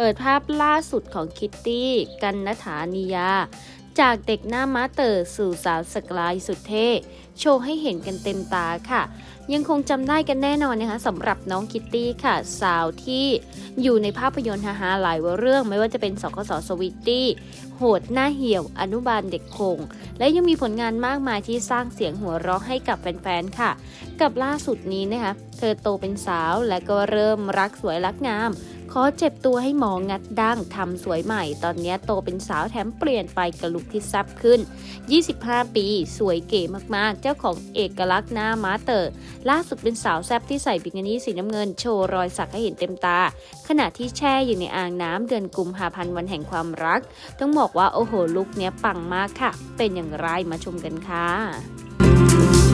เปิดภาพล่าสุดของคิตตี้กันนฐานิยา จากเด็กหน้าม้าเตอร์สู่สาวสกลายสุดเท่โชว์ให้เห็นกันเต็มตาค่ะ ยังคงจำได้กันแน่นอนนะคะสำหรับน้องคิตตี้ค่ะ สาวที่อยู่ในภาพยนตร์ฮาๆหลายเรื่อง ไม่ว่าจะเป็นสกสสวิตตี้โหดหน้าเหี่ยว อนุบาลเด็กคง และยังมีผลงานมากมายที่สร้างเสียงหัวเราะให้กับแฟนๆค่ะ กับล่าสุดนี้นะคะ เธอโตเป็นสาวและก็เริ่มรักสวยรักงาม ขอเจ็บตัวให้หมองัดดั้งทำสวยใหม่ ตอนนี้โตเป็นสาวแถมเปลี่ยนไปกับลุคที่ซับขึ้น 25 ปี สวยเก๋มากๆ เจ้าของเอกลักษณ์หน้าม้าเตอร์ล่าสุดเป็นสาวแซบที่ใส่บิกินี่สีน้ำเงินโชว์รอยสักให้เห็นเต็มตา ขณะที่แช่อยู่ในอ่างน้ำเดือนกุมภาพันธ์วันแห่งความรัก ต้องบอกว่าโอ้โหลุคเนี้ยปังมากค่ะ เป็นอย่างไรมาชมกันค่ะ